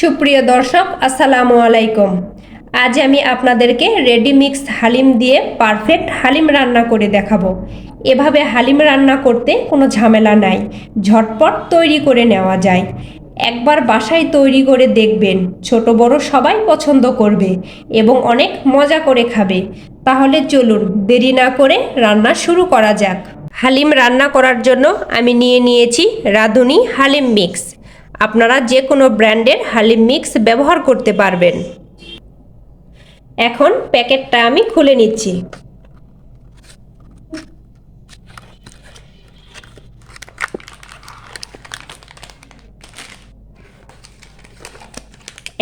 সুপ্রিয় দর্শক, আসসালামু আলাইকুম। আজ আমি আপনাদেরকে রেডি মিক্স হালিম দিয়ে পারফেক্ট হালিম রান্না করে দেখাবো। এভাবে হালিম রান্না করতে কোনো ঝামেলা নাই। ঝটপট তৈরি করে নেওয়া যায়। একবার বাসায় তৈরি করে দেখবেন, ছোট বড় সবাই পছন্দ করবে এবং অনেক মজা করে খাবে। তাহলে চলুন, দেরি না করে রান্না শুরু করা যাক। হালিম রান্না করার জন্য আমি নিয়ে নিয়েছি রাঁধুনি হালিম মিক্স। আপনারা যে কোনো ব্র্যান্ডের হালিম মিক্স ব্যবহার করতে পারবেন। এখন প্যাকেটটা আমি খুলে নিচ্ছি।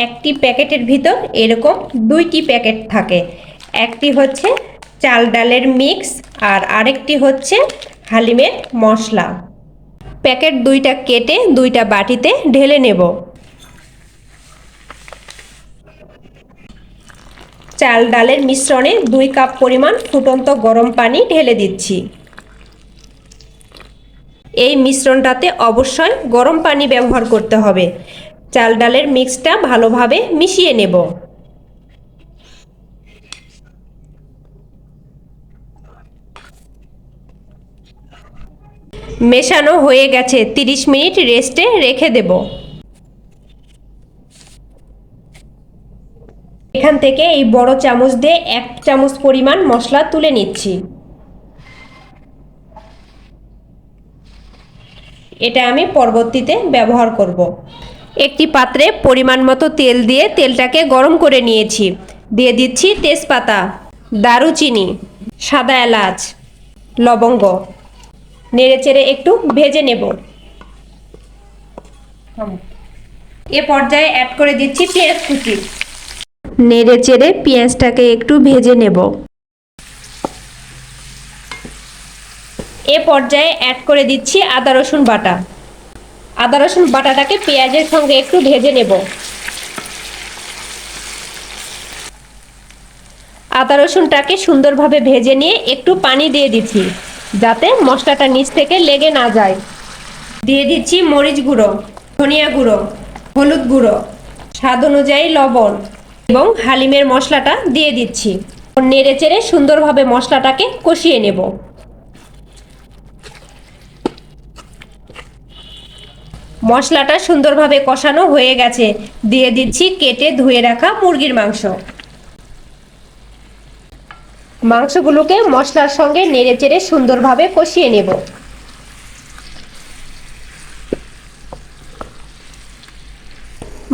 একটি প্যাকেটের ভিতর এরকম দুইটি প্যাকেট থাকে। একটি হচ্ছে চাল ডালের মিক্স আর আরেকটি হচ্ছে হালিমের মশলা। প্যাকেট দুইটা কেটে দুইটা বাটিতে ঢেলে নেব। চাল ডালের মিশ্রণে দুই কাপ পরিমাণ ফুটন্ত গরম পানি ঢেলে দিচ্ছি। এই মিশ্রণটাতে অবশ্যই গরম পানি ব্যবহার করতে হবে। চাল ডালের মিক্সটা ভালোভাবে মিশিয়ে নেব। মেশানো হয়ে গেছে। 30 মিনিট রেস্টে রেখে দেব। এখান থেকে এই বড় চামচ দিয়ে এক চামচ পরিমাণ মশলা তুলে নিচ্ছি। এটা আমি পরবর্তীতে ব্যবহার করব। একটি পাত্রে পরিমাণ মতো তেল দিয়ে তেলটাকে গরম করে নিয়েছি। দিয়ে দিচ্ছি তেজপাতা, দারুচিনি, সাদা এলাচ, লবঙ্গ। নেড়ে চেড়ে একটু ভেজে নেব। এ পর্যায়ে অ্যাড করে দিচ্ছি পেঁয়াজ কুচি। নেড়ে চেড়ে পেঁয়াজটাকে একটু ভেজে নেব। এ পর্যায়ে অ্যাড করে দিচ্ছি আদা, রসুন বাটা। আদা, রসুন বাটাটাকে পেঁয়াজের সঙ্গে একটু ভেজে নেব। আদা, রসুনটাকে সুন্দরভাবে ভেজে নিয়ে একটু পানি দিয়ে দিচ্ছি। যাতে মশলাটা নিচ থেকে লেগে না যায়। দিয়ে দিচ্ছি মরিচ গুঁড়ো, ধনিয়া গুঁড়ো, হলুদ গুঁড়ো, স্বাদ অনুযায়ী লবণ এবং হালিমের মশলাটা দিয়ে দিচ্ছি। নেড়ে চেড়ে সুন্দরভাবে মশলাটাকে কষিয়ে নেব। মশলাটা সুন্দরভাবে কষানো হয়ে গেছে। দিয়ে দিচ্ছি কেটে ধুয়ে রাখা মুরগির মাংস। মাংসগুলোকে মশলার সঙ্গে নেড়ে চেড়ে সুন্দরভাবে কষিয়ে নেব।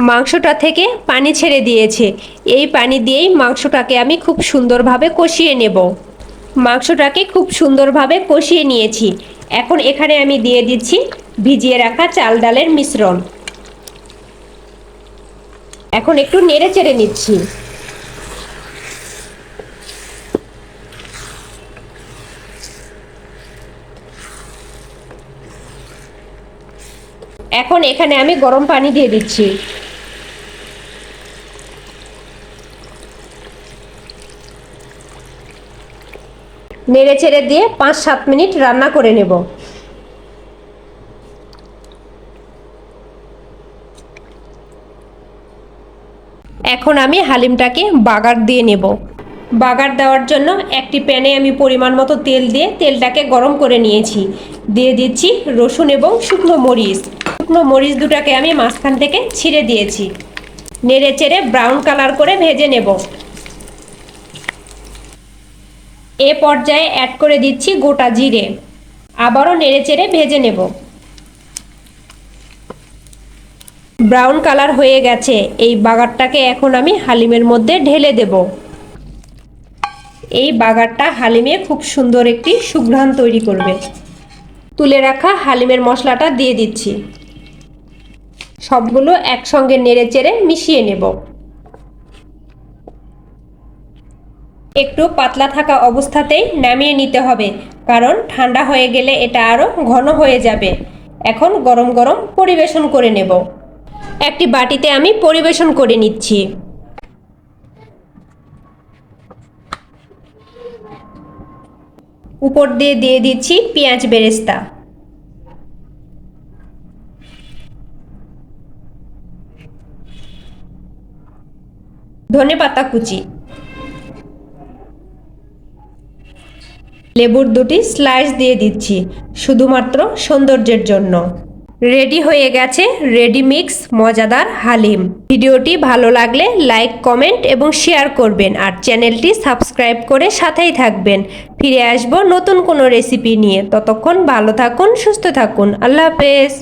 মাংসটা থেকে পানি ছেড়ে দিয়েছে। এই পানি দিয়েই মাংসটাকে আমি খুব সুন্দরভাবে কষিয়ে নেব। মাংসটাকে খুব সুন্দরভাবে কষিয়ে নিয়েছি। এখন এখানে আমি দিয়ে দিচ্ছি ভিজিয়ে রাখা চাল ডালের মিশ্রণ। এখন একটু নেড়ে চেড়ে নিচ্ছি। এখন এখানে আমি গরম পানি দিয়ে দিচ্ছি। নেড়ে চেড়ে দিয়ে পাঁচ সাত মিনিট রান্না করে নেব। এখন আমি হালিমটাকে বাগার দিয়ে নেব। বাগার দেওয়ার জন্য একটি প্যানে আমি পরিমাণ মতো তেল দিয়ে তেলটাকে গরম করে নিয়েছি। দিয়ে দিচ্ছি রসুন এবং শুকনো মরিচ। শুকনো মরিচ দুটাকে আমি মাঝখান থেকে ছিঁড়ে দিয়েছি। নেড়ে চেড়ে ব্রাউন কালার করে ভেজে নেব। এ পর্যায়ে অ্যাড করে দিচ্ছি গোটা জিরে। আবারও নেড়ে চেড়ে ভেজে নেব। ব্রাউন কালার হয়ে গেছে। এই বাগারটাকে এখন আমি হালিমের মধ্যে ঢেলে দেব। এই বাগারটা হালিমে খুব সুন্দর একটি সুঘ্রাণ তৈরি করবে। তুলে রাখা হালিমের মশলাটা দিয়ে দিচ্ছি। সবগুলো একসঙ্গে নেড়ে চেড়ে মিশিয়ে নেব। একটু পাতলা থাকা অবস্থাতেই নামিয়ে নিতে হবে, কারণ ঠান্ডা হয়ে গেলে এটা আরও ঘন হয়ে যাবে। এখন গরম গরম পরিবেশন করে নেব। একটি বাটিতে আমি পরিবেশন করে নিচ্ছি। উপর দিয়ে দিয়ে দিচ্ছি পেঁয়াজ বেরেস্তা। ধনেপাতা কুচি। লেবুর দুটি স্লাইস দিয়ে দিচ্ছি, শুধুমাত্র সৌন্দর্যের জন্য। রেডি হয়ে গেছে রেডি মিক্স মজাদার হালিম। ভিডিওটি ভালো লাগলে লাইক কমেন্ট এবং শেয়ার করবেন আর চ্যানেলটি সাবস্ক্রাইব করে সাথেই থাকবেন। ফিরে আসব নতুন কোনো রেসিপি নিয়ে। ততক্ষণ ভালো থাকুন, সুস্থ থাকুন। আল্লাহ হাফেজ।